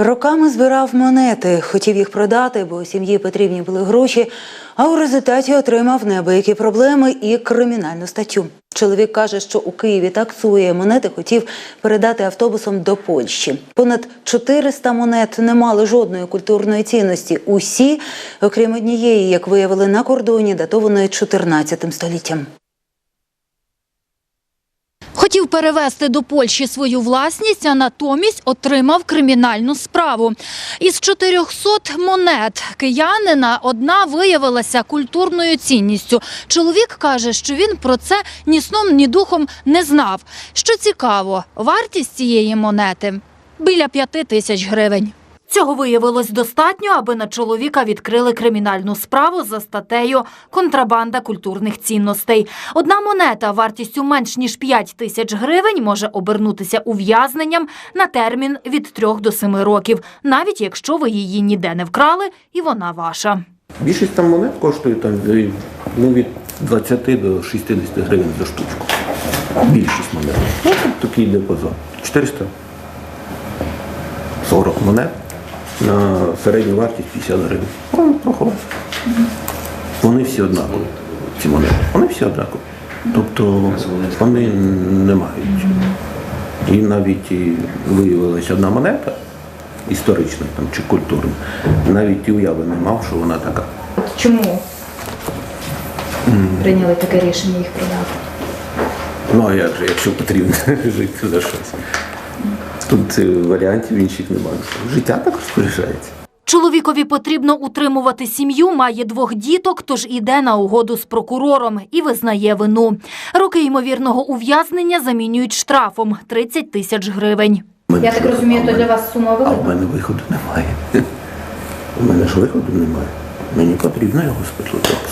Роками збирав монети, хотів їх продати, бо сім'ї потрібні були гроші, а у результаті отримав неабиякі проблеми і кримінальну статтю. Чоловік каже, що у Києві таксує монети, хотів передати автобусом до Польщі. Понад 400 монет не мали жодної культурної цінності. Усі, окрім однієї, як виявили на кордоні, датованої 14 століттям. Хотів перевезти до Польщі свою власність, а натомість отримав кримінальну справу. Із 400 монет киянина одна виявилася культурною цінністю. Чоловік каже, що він про це ні сном, ні духом не знав. Що цікаво, вартість цієї монети біля п'яти тисяч гривень. Цього виявилось достатньо, аби на чоловіка відкрили кримінальну справу за статтею «Контрабанда культурних цінностей». Одна монета вартістю менш ніж 5 тисяч гривень може обернутися ув'язненням на термін від 3 до 7 років, навіть якщо ви її ніде не вкрали і вона ваша. Більшість там монет коштує там від- ну, від 20 до 60 гривень за штучку. Більшість монет. Ну, такий диапазон. 440 монет на середню вартість 50 гривень. Ну, трохи. Вони всі однакові, ці монети. Вони всі однакові. Тобто вони не мають. І навіть і виявилася одна монета історична там, чи культурна, навіть і уяви не мав, що вона така. Чому прийняли таке рішення їх продати? Ну а як же, якщо потрібно жити за щось? Тут е, варіантів інших немає. Життя так розпоряджається. Чоловікові потрібно утримувати сім'ю, має двох діток, тож іде на угоду з прокурором і визнає вину. Роки ймовірного ув'язнення замінюють штрафом 30 тисяч гривень. Мене Я так розумію, то для вас сума А в мене виходу немає. У мене ж виходу немає. Мені потрібно його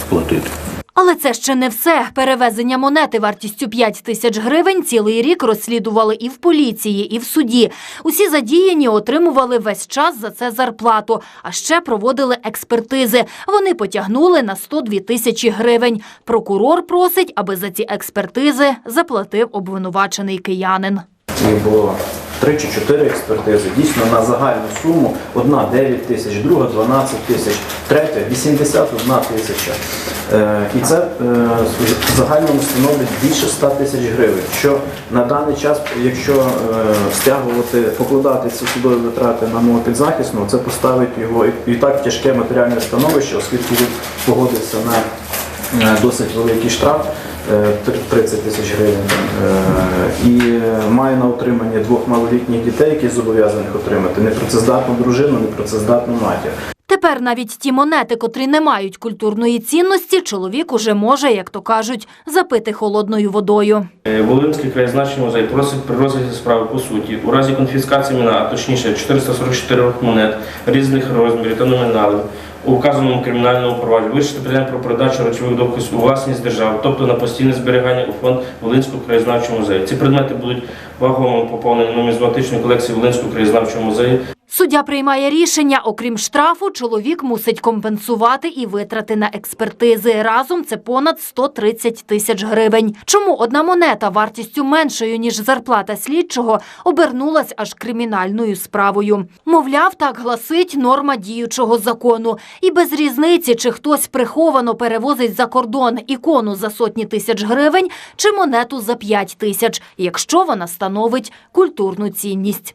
сплатити. Але це ще не все. Перевезення монети вартістю 5 тисяч гривень цілий рік розслідували і в поліції, і в суді. Усі задіяні отримували весь час за це зарплату, а ще проводили експертизи. Вони потягнули на 102 тисячі гривень. Прокурор просить, аби за ці експертизи заплатив обвинувачений киянин. Їх було три чи чотири експертизи. Дійсно на загальну суму одна 9 тисяч, друга 12 тисяч, третя 81 тисяча. Е, і це е, в загальному становить більше 100 тисяч гривень. Що на даний час, якщо е, стягувати, покладати ці судові витрати на мого підзахисного, це поставить його і, так тяжке матеріальне становище, оскільки він погодився на досить великий штраф. е, 30 тисяч гривень і е, має на утримання двох малолітніх дітей, які зобов'язаних отримати непрацездатну дружину, непрацездатну матір. Тепер навіть ті монети, котрі не мають культурної цінності, чоловік уже може, як то кажуть, запити холодною водою. Е, Волинський краєзнавчий музей просить при розгляді справи по суті у разі конфіскації майна, а точніше 444 монет різних розмірів та номіналів у вказаному кримінальному провадженні вирішити питання про передачу речових доказів у власність держави, тобто на постійне зберігання у фонд Волинського краєзнавчого музею. Ці предмети будуть вагомим поповненням нумізматичної колекції Волинського краєзнавчого музею. Суддя приймає рішення. Окрім штрафу, чоловік мусить компенсувати і витрати на експертизи. Разом це понад 130 тисяч гривень. Чому одна монета вартістю меншою ніж зарплата слідчого обернулась аж кримінальною справою? Мовляв, так гласить норма діючого закону. І без різниці, чи хтось приховано перевозить за кордон ікону за сотні тисяч гривень чи монету за 5 тисяч, якщо вона становить культурну цінність.